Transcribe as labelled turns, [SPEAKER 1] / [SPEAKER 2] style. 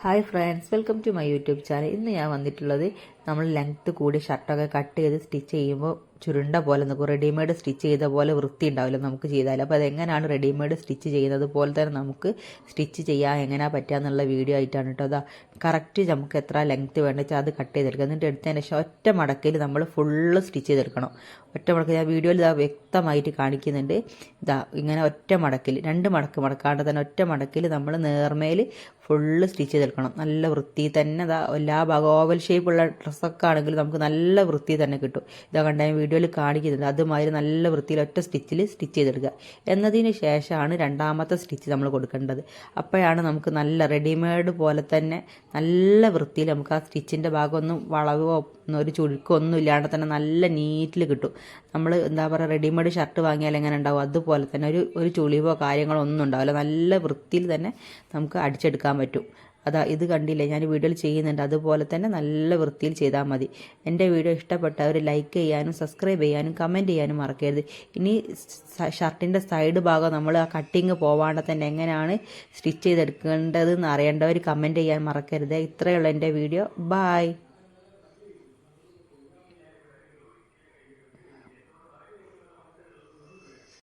[SPEAKER 1] Hi friends welcome to my YouTube channel ഇന്ന് ഞാൻ വന്നിട്ടുള്ളത് നമ്മൾ ലെങ്ത്ത് കൂടി ഷർട്ടൊക്കെ കട്ട് ചെയ്ത് സ്റ്റിച്ച് ചെയ്യുമ്പോൾ ചുരുണ്ട പോലെ നമുക്ക് റെഡിമെയ്ഡ് സ്റ്റിച്ച് ചെയ്ത പോലെ വൃത്തി ഉണ്ടാവില്ല നമുക്ക് ചെയ്താൽ അപ്പോൾ അതെങ്ങനെയാണ് റെഡിമെയ്ഡ് സ്റ്റിച്ച് ചെയ്യുന്നത് പോലെ തന്നെ നമുക്ക് സ്റ്റിച്ച് ചെയ്യാൻ എങ്ങനെയാണ് പറ്റുക എന്നുള്ള വീഡിയോ ആയിട്ടാണ് കേട്ടോ. അതാ കറക്റ്റ് നമുക്ക് എത്ര ലെങ്ത്ത് വേണ്ട വെച്ചാൽ അത് കട്ട് ചെയ്തെടുക്കുക എന്നിട്ട് എടുത്തതിന് ശേഷം ഒറ്റ മടക്കിൽ നമ്മൾ ഫുള്ള് സ്റ്റിച്ച് ചെയ്തെടുക്കണം. ഒറ്റ മടക്കിൽ ഞാൻ വീഡിയോയിൽ ഇതാ വ്യക്തമായിട്ട് കാണിക്കുന്നുണ്ട്. ഇതാ ഇങ്ങനെ ഒറ്റ മടക്കിൽ രണ്ട് മടക്ക് മടക്കാണ്ട് തന്നെ ഒറ്റ മടക്കിൽ നമ്മൾ നേർമയിൽ ഫുള്ള് സ്റ്റിച്ച് ചെയ്തെടുക്കണം. നല്ല വൃത്തി തന്നെ ഇതാ എല്ലാ ഭാഗം ഓവൽ ഷേപ്പുള്ള ഡ്രസ്സൊക്കെ ആണെങ്കിൽ നമുക്ക് നല്ല വൃത്തി തന്നെ കിട്ടും. ഇതാ കണ്ട വീഡിയോയിൽ കാണിക്കുന്നുണ്ട്. അതുമാതിരി നല്ല വൃത്തിയിൽ ഒറ്റ സ്റ്റിച്ചിൽ സ്റ്റിച്ച് ചെയ്തെടുക്കുക. എന്നതിന് ശേഷമാണ് രണ്ടാമത്തെ സ്റ്റിച്ച് നമ്മൾ കൊടുക്കേണ്ടത്. അപ്പോഴാണ് നമുക്ക് നല്ല റെഡിമെയ്ഡ് പോലെ തന്നെ നല്ല വൃത്തിയിൽ നമുക്ക് ആ സ്റ്റിച്ചിന്റെ ഭാഗമൊന്നും വളവോ ഒരു ചുഴുക്കോ ഒന്നും ഇല്ലാണ്ട് തന്നെ നല്ല നീറ്റിൽ കിട്ടും. നമ്മൾ എന്താ പറയുക റെഡിമെയ്ഡ് ഷർട്ട് വാങ്ങിയാൽ എങ്ങനെ ഉണ്ടാവും? അതുപോലെ തന്നെ ഒരു ഒരു ചുളിവോ കാര്യങ്ങളോ ഒന്നും ഉണ്ടാവില്ല. നല്ല വൃത്തിയിൽ തന്നെ നമുക്ക് അടിച്ചെടുക്കാൻ പറ്റും. അതാ ഇത് കണ്ടില്ലേ ഞാൻ വീഡിയോയിൽ ചെയ്യുന്നുണ്ട്. അതുപോലെ തന്നെ നല്ല വൃത്തിയിൽ ചെയ്താൽ മതി. എന്റെ വീഡിയോ ഇഷ്ടപ്പെട്ടവർ ലൈക്ക് ചെയ്യാനും സബ്സ്ക്രൈബ് ചെയ്യാനും കമന്റ് ചെയ്യാനും മറക്കരുത്. ഇനി ഷർട്ടിന്റെ സൈഡ് ഭാഗം നമ്മൾ ആ കട്ടിങ് പോവാണ്ട് തന്നെ എങ്ങനെയാണ് സ്റ്റിച്ച് ചെയ്തെടുക്കേണ്ടതെന്ന് അറിയേണ്ടവർ കമന്റ് ചെയ്യാൻ മറക്കരുത്. ഇത്രയുള്ള എന്റെ വീഡിയോ. ബായ്